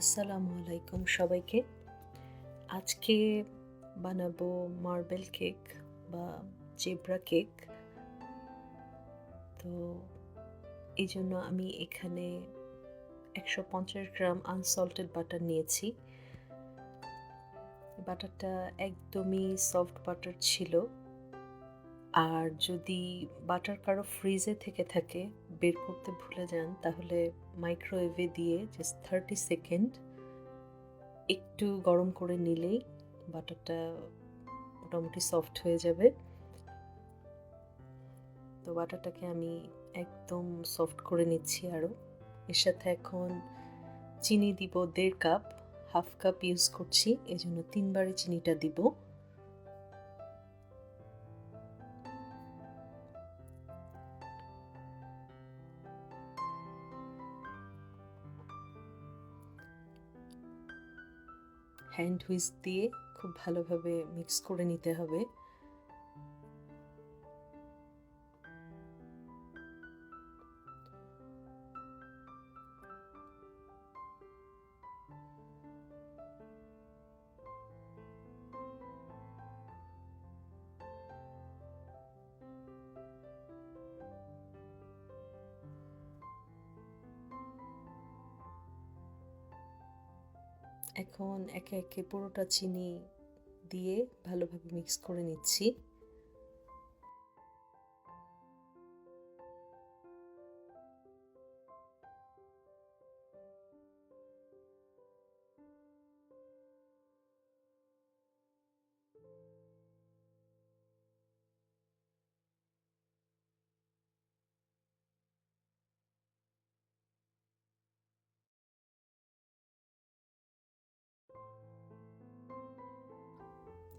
আসসালামু আলাইকুম সবাইকে। আজকে বানাবো মার্বেল কেক বা জেব্রা কেক। তো এই জন্য আমি এখানে একশো পঞ্চাশ গ্রাম আনসল্টেড বাটার নিয়েছি। বাটারটা একদমই সফট বাটার ছিল। আর যদি বাটার কারও ফ্রিজে থেকে থাকে, বের করতে ভুলে যান, তাহলে মাইক্রোওয়েভে দিয়ে জাস্ট থার্টি সেকেন্ড একটু গরম করে নিলেই বাটারটা মোটামুটি সফট হয়ে যাবে। তো বাটারটাকে আমি একদম সফট করে নিচ্ছি আরও এর সাথে এখন চিনি দিব দেড় কাপ হাফ কাপ ইউজ করছি, এজন্য তিনবারে চিনিটা দিব। হ্যান্ড হুইস্ক দিয়ে খুব ভালোভাবে মিক্স করে নিতে হবে। এখন একে একে পুরোটা চিনি দিয়ে ভালোভাবে মিক্স করে নিচ্ছি।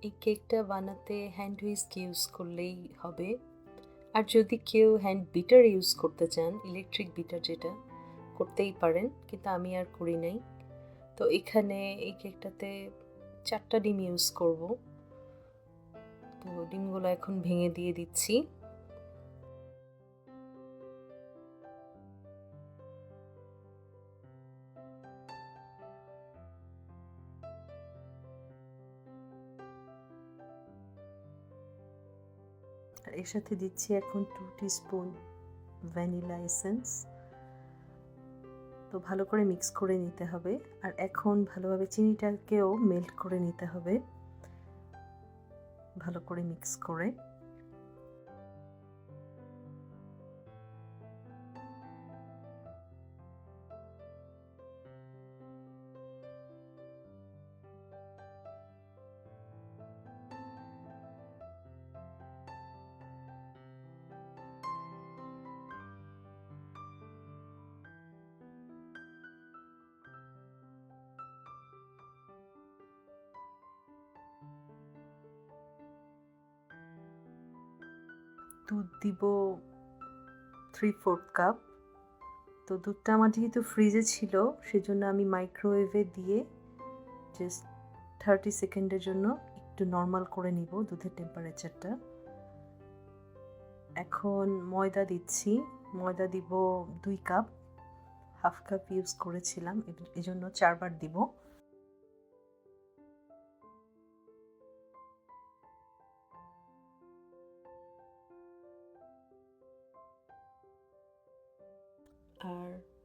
এই কেকটা বানাতে হ্যান্ড হুইস্ক ইউজ করলেই হবে। আর যদি কেউ হ্যান্ড বিটার ইউজ করতে চান ইলেকট্রিক বিটার যেটা, করতেই পারেন, কিন্তু আমি আর করি নাই। তো এখানে এই কেকটাতে চারটা ডিম ইউজ করব। তো ডিমগুলো এখন ভেঙে দিয়ে দিচ্ছি। আর এর সাথে দিচ্ছি এখন টু স্পুন ভ্যানিলা এসেন্স তো ভালো করে মিক্স করে নিতে হবে। আর এখন ভালোভাবে চিনিটাকেও মেল্ট করে নিতে হবে। ভালো করে মিক্স করে। দুধ দিব থ্রি ফোর্থ কাপ তো দুধটা আমার যেহেতু ফ্রিজে ছিল, সেজন্য আমি মাইক্রোওয়েভে দিয়ে জাস্ট থার্টি সেকেন্ডের জন্য একটু নর্মাল করে নিব দুধের টেম্পারেচারটা এখন ময়দা দিচ্ছি, ময়দা দিব দুই কাপ হাফ কাপ ইউজ করেছিলাম এজন্য চারবার দিব।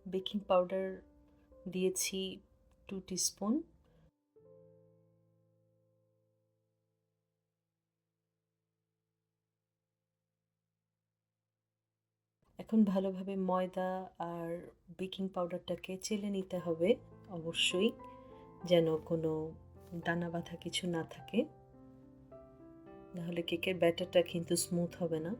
বেকিং পাউডার দিয়েছি টু টিস্পুন এখন ভালোভাবে ময়দা আর বেকিং পাউডারটাকে চেলে নিতে হবে অবশ্যই, যেন কোনো দানা বাঁধা কিছু না থাকে। নাহলে কেকের ব্যাটারটা কিন্তু স্মুথ হবে না।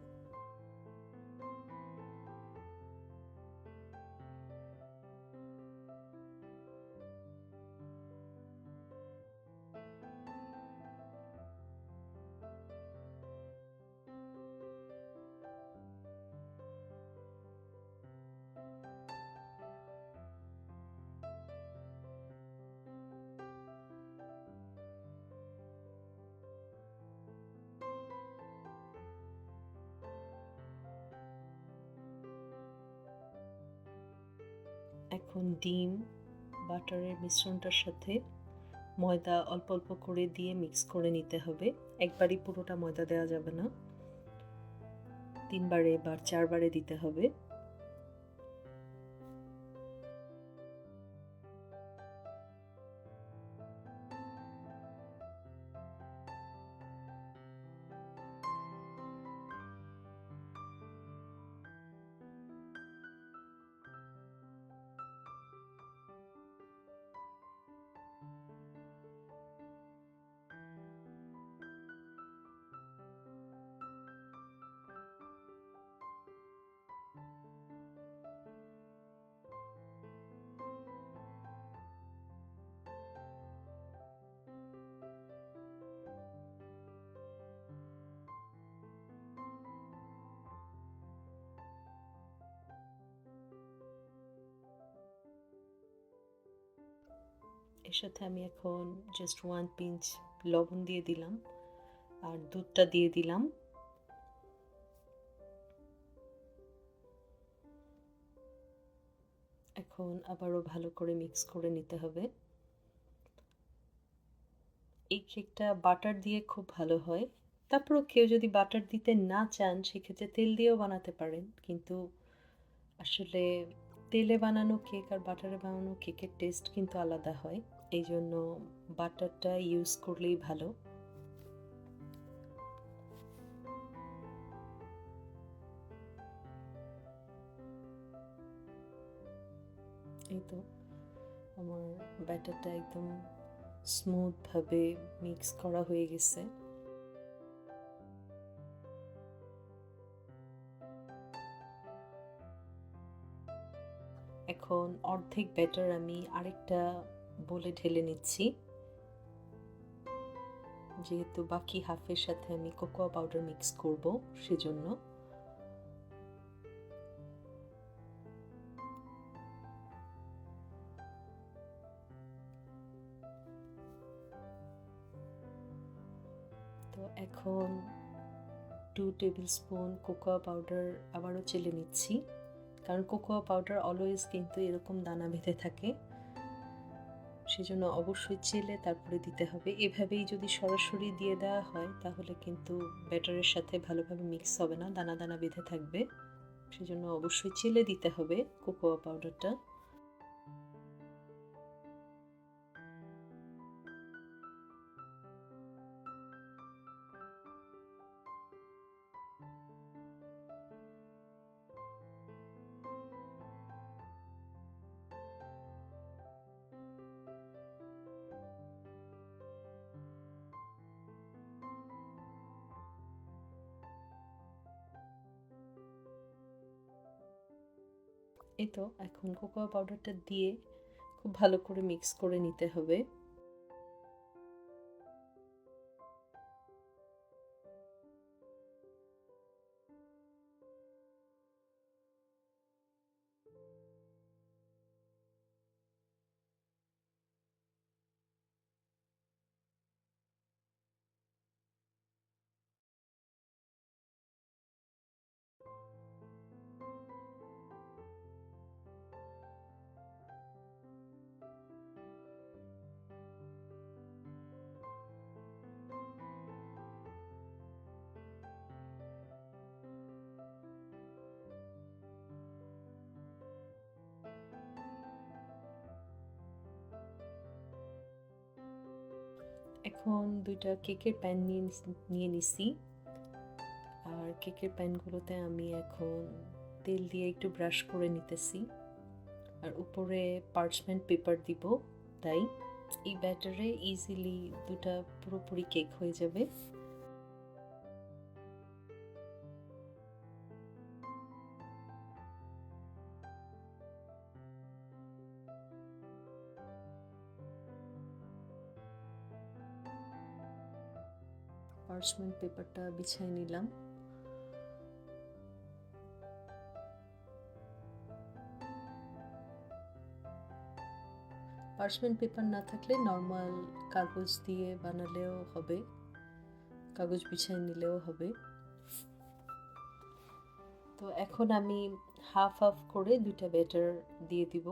এখন ডিম, বাটারের মিশ্রণটার সাথে ময়দা অল্প অল্প করে দিয়ে মিক্স করে নিতে হবে। একবারই পুরোটা ময়দা দেওয়া যাবে না। তিনবারে বা চারবারে দিতে হবে। এর সাথে আমি এখন জাস্ট ওয়ান পিঞ্চ লবণ দিয়ে দিলাম আর দুধটা দিয়ে দিলাম। এখন আবারও ভালো করে মিক্স করে নিতে হবে। এই কেকটা বাটার দিয়ে খুব ভালো হয়। তারপরও কেউ যদি বাটার দিতে না চান, সেক্ষেত্রে তেল দিয়েও বানাতে পারেন। কিন্তু আসলে তেলে বানানো কেক আর বাটারে বানানো কেকের টেস্ট কিন্তু আলাদা হয়। এই জন্য বাটারটা ইউজ করলেই ভালো। এই তো আমার ব্যাটারটা একদম স্মুথভাবে মিক্স করা হয়ে গেছে। এখন অর্ধেক ব্যাটার আমি আরেকটা বলে ঢেলে নিচ্ছি। যেহেতু বাকি হাফের সাথে আমি কোকোয়া পাউডার মিক্স করব, সেজন্য। তো এখন two table spoon cocoa powder আবারও চেলে নিচ্ছি। কারণ কোকোয়া পাউডার অলওয়েজ কিন্তু এরকম দানা বেঁধে থাকে। সেজন্য অবশ্যই চেলে তারপরে দিতে হবে। এভাবেই যদি সরাসরি দিয়ে দেওয়া হয়, তাহলে কিন্তু ব্যাটারের সাথে ভালোভাবে মিক্স হবে না, দানা দানা বেঁধে থাকবে। সেজন্য অবশ্যই চেলে দিতে হবে কোকোয়া পাউডারটা এই তো এখন কোকোয়া পাউডারটা দিয়ে খুব ভালো করে মিক্স করে নিতে হবে। এখন দুইটা কেকের প্যান নিয়ে নিয়ে নিছি। আর কেকের প্যানগুলোতে আমি এখন তেল দিয়ে একটু ব্রাশ করে নিতেছি। আর উপরে পার্চমেন্ট পেপার দিব, তাই। এই ব্যাটারে ইজিলি দুটা পুরোপুরি কেক হয়ে যাবে। পার্চমেন্ট পেপারটা বিছাই নিলাম। পার্চমেন্ট পেপার না থাকলে নর্মাল কাগজ দিয়ে বানালেও হবে, কাগজ বিছাই নিলেও হবে। তো এখন আমি হাফ হাফ করে দুইটা ব্যাটার দিয়ে দিব।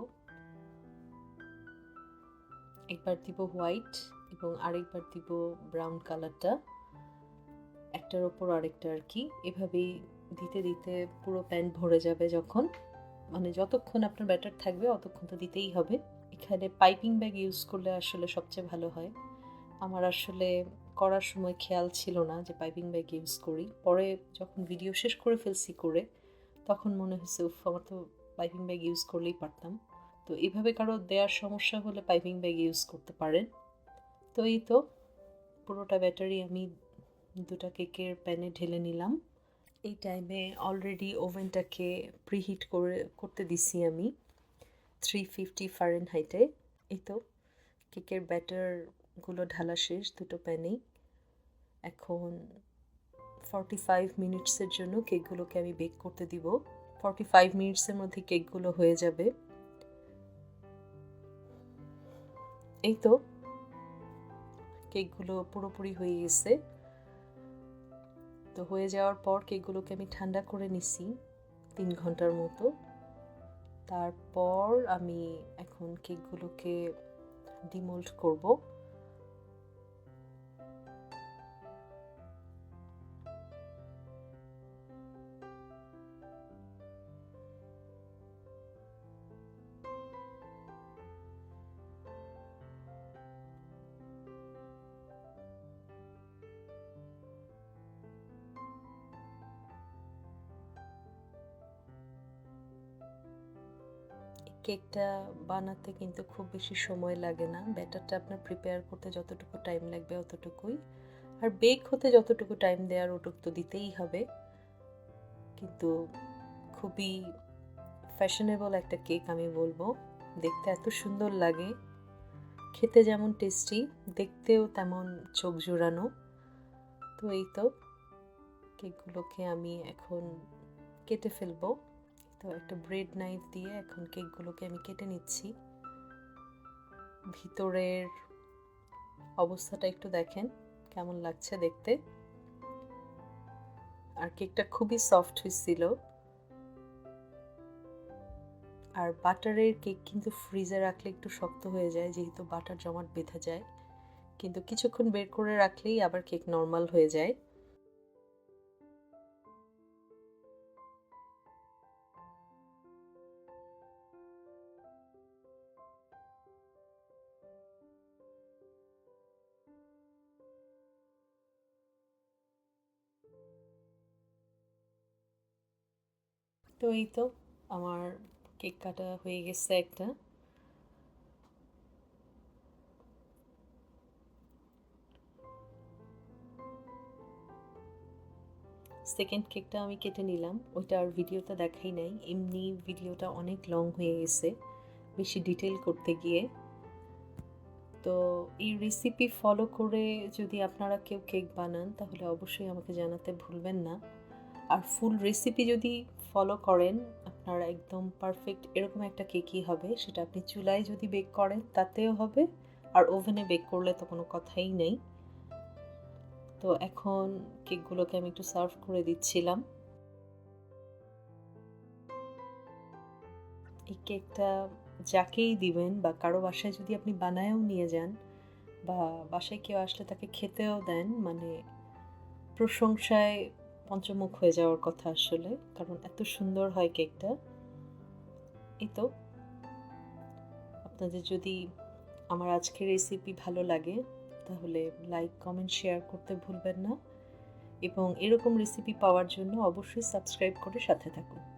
একবার দিব হোয়াইট এবং আরেকবার দিব ব্রাউন কালারটা একটার ওপর আরেকটা আর কি। এভাবেই দিতে দিতে পুরো প্যান ভরে যাবে যখন। মানে যতক্ষণ আপনার ব্যাটার থাকবে অতক্ষণ তো দিতেই হবে। এখানে পাইপিং ব্যাগ ইউজ করলে আসলে সবচেয়ে ভালো হয়। আমার আসলে করার সময় খেয়াল ছিল না যে পাইপিং ব্যাগ ইউজ করি। পরে যখন ভিডিও শেষ করে ফেলছি করে, তখন মনে হয়েছে, উফ, আমার তো পাইপিং ব্যাগ ইউজ করলেই পারতাম। তো এভাবে কারও দেওয়ার সমস্যা হলে পাইপিং ব্যাগ ইউজ করতে পারেন। তো এই তো, পুরোটা ব্যাটারি আমি দুটা কেকের প্যানে ঢেলে নিলাম। এই টাইমে অলরেডি ওভেনটাকে প্রিহিট করে, করতে দিছি আমি থ্রি ফিফটি ফারেন হাইটে এই তো, কেকের ব্যাটারগুলো ঢালা শেষ দুটো প্যানেই। এখন ফর্টি ফাইভ মিনিটসের জন্য কেকগুলোকে আমি বেক করতে দিব। ফর্টি ফাইভ মিনিটসের মধ্যে কেকগুলো হয়ে যাবে। এই তো, কেকগুলো পুরোপুরি হয়ে গেছে। তো হয়ে যাওয়ার পর কেকগুলোকে আমি ঠান্ডা করে নিছি তিন ঘণ্টার মতো। তারপর আমি এখন কেকগুলোকে ডিমোল্ড করব। কেকটা বানাতে কিন্তু খুব বেশি সময় লাগে না। ব্যাটারটা আপনার প্রিপেয়ার করতে যতটুকু টাইম লাগবে অতটুকুই। আর বেক হতে যতটুকু টাইম দেওয়ার ওটুক তো দিতেই হবে। কিন্তু খুবই ফ্যাশনেবল একটা কেক আমি বলব। দেখতে এত সুন্দর লাগে। খেতে যেমন টেস্টি দেখতেও তেমন চোখ জোড়ানো। তো এই তো কেকগুলোকে আমি এখন কেটে ফেলব। তো একটা ব্রেড নাইফ দিয়ে এখন কেকগুলোকে আমি কেটে নিচ্ছি। ভিতরের অবস্থাটা একটু দেখেন, কেমন লাগছে দেখতে। আর কেকটা খুবই সফট হয়েছিল। আর বাটারের কেক কিন্তু ফ্রিজে রাখলে একটু শক্ত হয়ে যায়, যেহেতু বাটার জমাট বেঁধে যায়। কিন্তু কিছুক্ষণ বের করে রাখলেই আবার কেক নর্মাল হয়ে যায়। তো এই তো আমার কেক কাটা হয়ে গেছে একটা। সেকেন্ড কেকটা আমি কেটে নিলাম, ওইটা আর ভিডিওটা দেখাই নাই, এমনি ভিডিওটা অনেক লং হয়ে গেছে, বেশি ডিটেল করতে গিয়ে। তো এই রেসিপি ফলো করে যদি আপনারা কেউ কেক বানান, তাহলে অবশ্যই আমাকে জানাতে ভুলবেন না। আর ফুল রেসিপি যদি ফলো করেন, আপনারা একদম পারফেক্ট এরকম একটা কেকই হবে। সেটা আপনি চুলায় যদি বেক করেন, তাতেও হবে। আর ওভেনে বেক করলে তো কোনো কথাই নেই। তো এখন কেকগুলোকে আমি একটু সার্ভ করে দিচ্ছিলাম। এই কেকটা যাকেই দিবেন বা কারও বাসায় যদি আপনি বানায়ও নিয়ে যান বা বাসায় কেউ আসলে তাকে খেতেও দেন মানে প্রশংসায় পঞ্চমুখ হয়ে যাওয়ার কথা আসলে, কারণ এত সুন্দর হয় কেকটা। এই তো। আপনাদের যদি আমার আজকের রেসিপি ভালো লাগে, তাহলে লাইক কমেন্ট শেয়ার করতে ভুলবেন না। এবং এরকম রেসিপি পাওয়ার জন্য অবশ্যই সাবস্ক্রাইব করে সাথে থাকুন।